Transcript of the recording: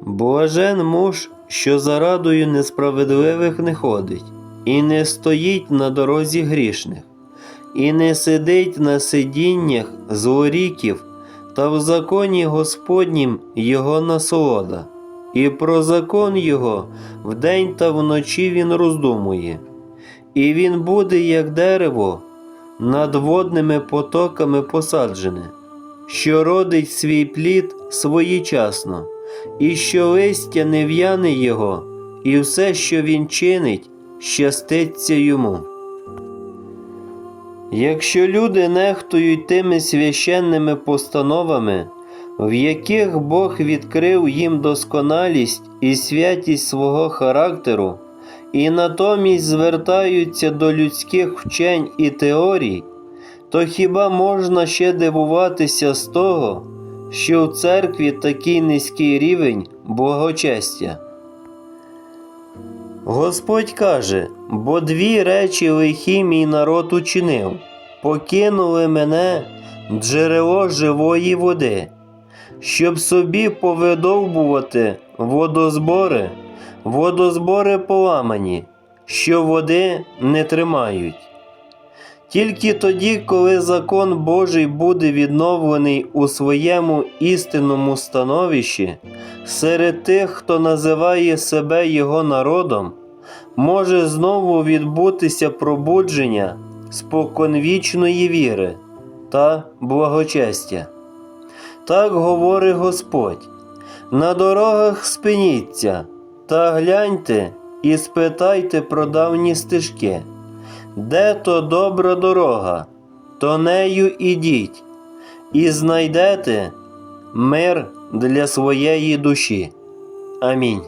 Блажен муж, що за радою несправедливих не ходить, і не стоїть на дорозі грішних, і не сидить на сидіннях злоріків, та в законі Господнім його насолода, і про закон його вдень та вночі він роздумує, і він буде, як дерево, над водними потоками посаджене, що родить свій плід своєчасно, і що листя не в'яне його, і все, що він чинить, щаститься йому. Якщо люди нехтують тими священними постановами, в яких Бог відкрив їм досконалість і святість свого характеру, і натомість звертаються до людських вчень і теорій, то хіба можна ще дивуватися з того, що в церкві такий низький рівень благочестя? Господь каже, бо дві речі лихі мій народ учинив, покинули мене джерело живої води, щоб собі повидовбувати водозбори, водозбори поламані, що води не тримають. Тільки тоді, коли закон Божий буде відновлений у своєму істинному становищі, серед тих, хто називає себе його народом, може знову відбутися пробудження споконвічної віри та благочестя. Так говорить Господь: на дорогах спиніться та гляньте і спитайте про давні стежки. Де то добра дорога, то нею ідіть, і знайдете мир для своєї душі. Амінь.